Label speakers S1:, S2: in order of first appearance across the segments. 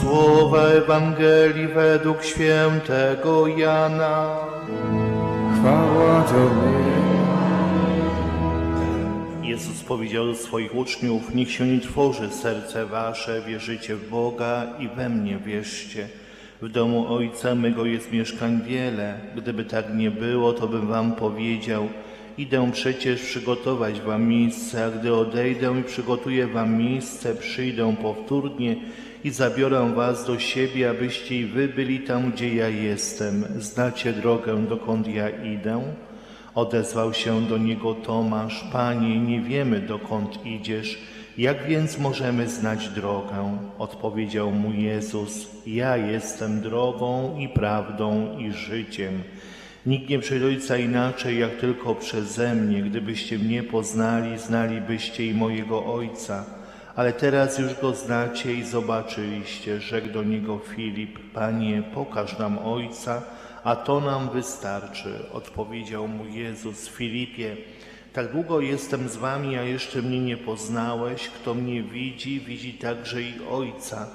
S1: Słowa Ewangelii według świętego Jana.
S2: Chwała Tobie.
S1: Jezus powiedział do swoich uczniów, niech się nie trwoży serce wasze, wierzycie w Boga i we mnie wierzcie. W domu Ojca mego jest mieszkań wiele. Gdyby tak nie było, to bym wam powiedział, idę przecież przygotować wam miejsce, a gdy odejdę i przygotuję wam miejsce, przyjdę powtórnie i zabiorę was do siebie, abyście i wy byli tam, gdzie ja jestem. Znacie drogę, dokąd ja idę? Odezwał się do niego Tomasz, Panie, nie wiemy dokąd idziesz, jak więc możemy znać drogę? Odpowiedział mu Jezus, ja jestem drogą i prawdą i życiem. Nikt nie przyjdzie Ojca inaczej, jak tylko przeze mnie. Gdybyście mnie poznali, znalibyście i mojego Ojca. Ale teraz już go znacie i zobaczyliście, rzekł do niego Filip, Panie, pokaż nam Ojca, a to nam wystarczy. Odpowiedział mu Jezus, Filipie, tak długo jestem z wami, a jeszcze mnie nie poznałeś. Kto mnie widzi, widzi także i Ojca.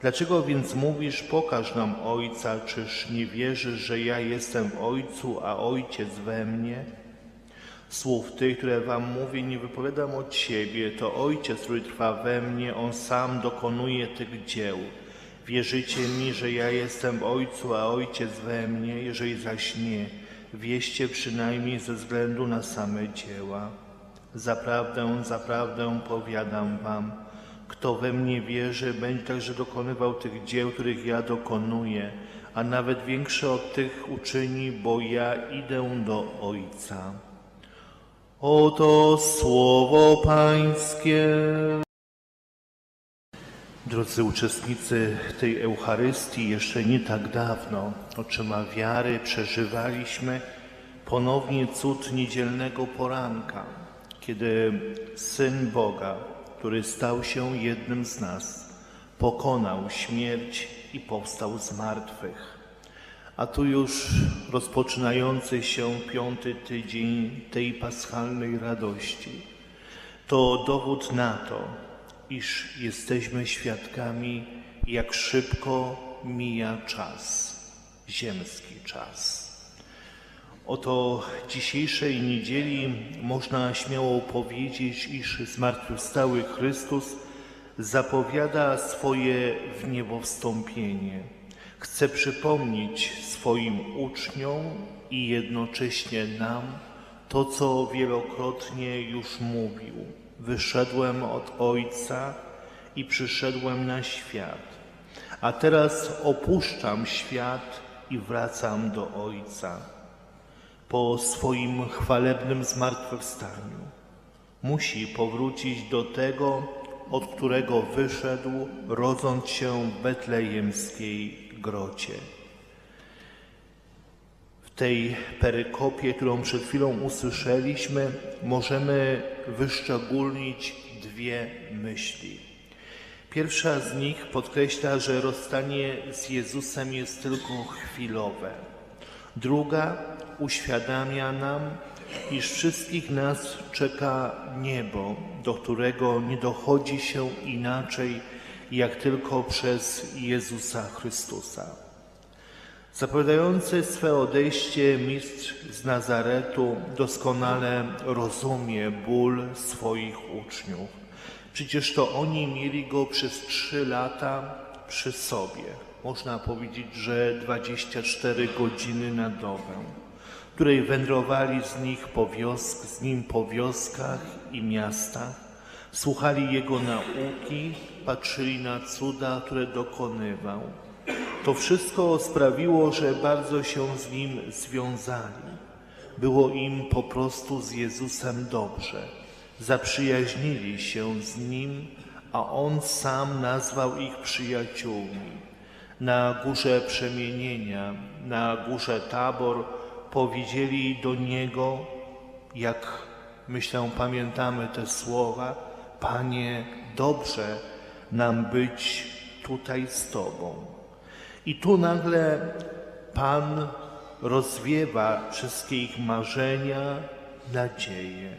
S1: Dlaczego więc mówisz, pokaż nam Ojca, czyż nie wierzysz, że ja jestem w Ojcu, a Ojciec we mnie? Słów tych, które wam mówię, nie wypowiadam od siebie. To Ojciec, który trwa we mnie, On sam dokonuje tych dzieł. Wierzycie mi, że ja jestem w Ojcu, a Ojciec we mnie? Jeżeli zaś nie, wieście przynajmniej ze względu na same dzieła. Zaprawdę, zaprawdę powiadam wam, kto we mnie wierzy, będzie także dokonywał tych dzieł, których ja dokonuję, a nawet większe od tych uczyni, bo ja idę do Ojca. Oto słowo Pańskie. Drodzy uczestnicy tej Eucharystii, jeszcze nie tak dawno oczyma wiary przeżywaliśmy ponownie cud niedzielnego poranka, kiedy Syn Boga, który stał się jednym z nas, pokonał śmierć i powstał z martwych. A tu już rozpoczynający się piąty tydzień tej paschalnej radości. To dowód na to, iż jesteśmy świadkami, jak szybko mija czas, ziemski czas. Oto dzisiejszej niedzieli można śmiało powiedzieć, iż zmartwychwstały Chrystus zapowiada swoje w niebo wstąpienie. Chce przypomnieć swoim uczniom i jednocześnie nam to, co wielokrotnie już mówił. Wyszedłem od Ojca i przyszedłem na świat, a teraz opuszczam świat i wracam do Ojca po swoim chwalebnym zmartwychwstaniu. Musi powrócić do tego, od którego wyszedł, rodząc się w betlejemskiej grocie. W tej perykopie, którą przed chwilą usłyszeliśmy, możemy wyszczególnić dwie myśli. Pierwsza z nich podkreśla, że rozstanie z Jezusem jest tylko chwilowe. Druga uświadamia nam, iż wszystkich nas czeka niebo, do którego nie dochodzi się inaczej, jak tylko przez Jezusa Chrystusa. Zapowiadający swe odejście mistrz z Nazaretu doskonale rozumie ból swoich uczniów. Przecież to oni mieli go przez trzy lata przy sobie. Można powiedzieć, że 24 godziny na dobę, której wędrowali z, nich po wiosk, z nim po wioskach i miastach, słuchali jego nauki, patrzyli na cuda, które dokonywał. To wszystko sprawiło, że bardzo się z nim związali. Było im po prostu z Jezusem dobrze. Zaprzyjaźnili się z nim, a on sam nazwał ich przyjaciółmi. Na górze przemienienia, na górze tabor powiedzieli do niego, jak myślę, pamiętamy te słowa: Panie, dobrze nam być tutaj z Tobą. I tu nagle Pan rozwiewa wszystkie ich marzenia, nadzieje.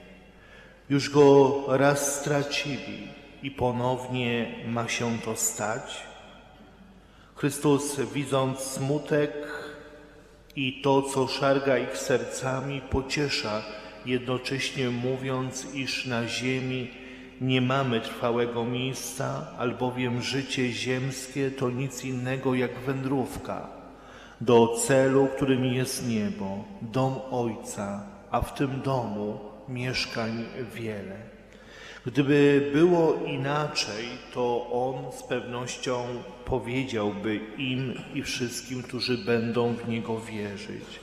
S1: Już go raz stracili i ponownie ma się to stać. Chrystus, widząc smutek i to, co szarga ich sercami, pociesza, jednocześnie mówiąc, iż na ziemi nie mamy trwałego miejsca, albowiem życie ziemskie to nic innego jak wędrówka do celu, którym jest niebo, dom Ojca, a w tym domu mieszkań wiele. Gdyby było inaczej, to On z pewnością powiedziałby im i wszystkim, którzy będą w Niego wierzyć.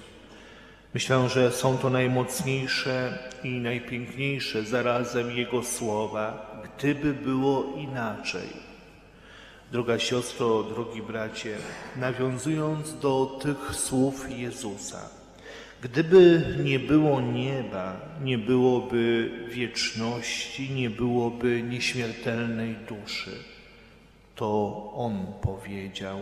S1: Myślę, że są to najmocniejsze i najpiękniejsze zarazem Jego słowa, gdyby było inaczej. Droga siostro, drogi bracie, nawiązując do tych słów Jezusa, gdyby nie było nieba, nie byłoby wieczności, nie byłoby nieśmiertelnej duszy. To On powiedział.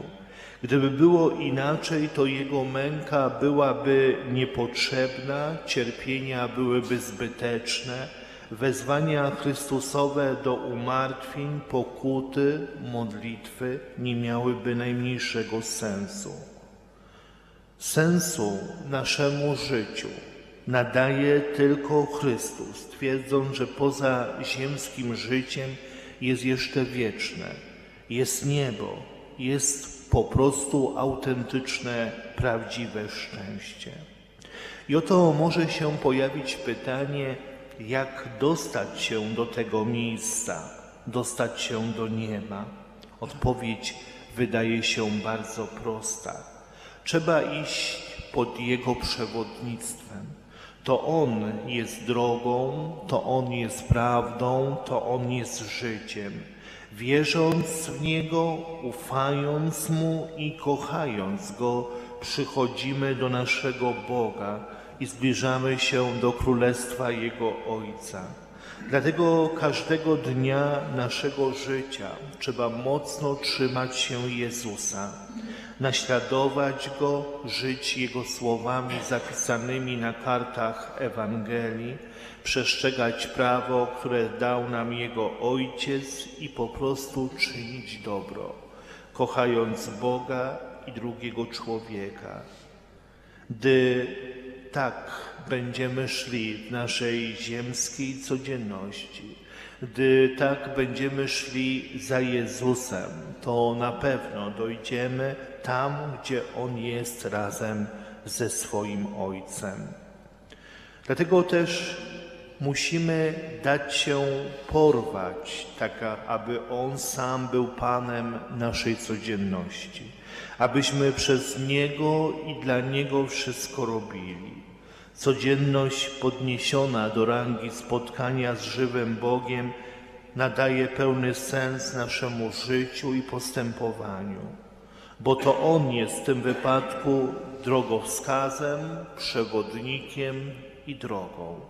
S1: Gdyby było inaczej, to Jego męka byłaby niepotrzebna, cierpienia byłyby zbyteczne, wezwania Chrystusowe do umartwień, pokuty, modlitwy nie miałyby najmniejszego sensu. Sensu naszemu życiu nadaje tylko Chrystus, twierdząc, że poza ziemskim życiem jest jeszcze wieczne, jest niebo, jest po prostu autentyczne, prawdziwe szczęście. I oto może się pojawić pytanie, jak dostać się do tego miejsca, dostać się do nieba. Odpowiedź wydaje się bardzo prosta. Trzeba iść pod Jego przewodnictwem. To On jest drogą, to On jest prawdą, to On jest życiem. Wierząc w Niego, ufając Mu i kochając Go, przychodzimy do naszego Boga i zbliżamy się do Królestwa Jego Ojca. Dlatego każdego dnia naszego życia trzeba mocno trzymać się Jezusa, naśladować Go, żyć Jego słowami zapisanymi na kartach Ewangelii, przestrzegać prawo, które dał nam Jego Ojciec i po prostu czynić dobro, kochając Boga i drugiego człowieka. Gdy tak będziemy szli w naszej ziemskiej codzienności, gdy tak będziemy szli za Jezusem, to na pewno dojdziemy tam, gdzie On jest razem ze swoim Ojcem. Dlatego też musimy dać się porwać, tak aby On sam był Panem naszej codzienności, abyśmy przez Niego i dla Niego wszystko robili. Codzienność podniesiona do rangi spotkania z żywym Bogiem nadaje pełny sens naszemu życiu i postępowaniu, bo to On jest w tym wypadku drogowskazem, przewodnikiem i drogą.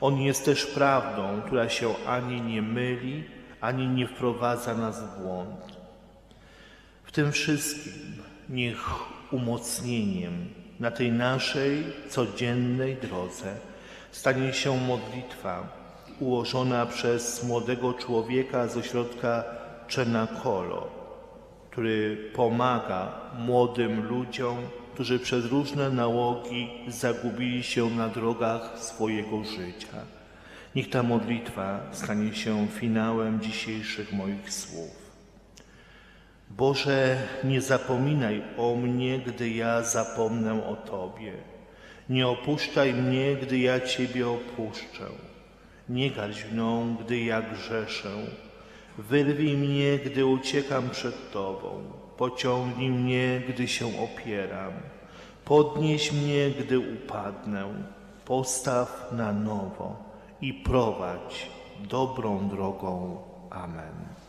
S1: On jest też prawdą, która się ani nie myli, ani nie wprowadza nas w błąd. W tym wszystkim niech umocnieniem na tej naszej codziennej drodze stanie się modlitwa ułożona przez młodego człowieka z ośrodka Czenakolo, który pomaga młodym ludziom, którzy przez różne nałogi zagubili się na drogach swojego życia. Niech ta modlitwa stanie się finałem dzisiejszych moich słów. Boże, nie zapominaj o mnie, gdy ja zapomnę o Tobie. Nie opuszczaj mnie, gdy ja Ciebie opuszczę. Nie garść mną, gdy ja grzeszę. Wyrwij mnie, gdy uciekam przed Tobą. Pociągnij mnie, gdy się opieram. Podnieś mnie, gdy upadnę. Postaw na nowo i prowadź dobrą drogą. Amen.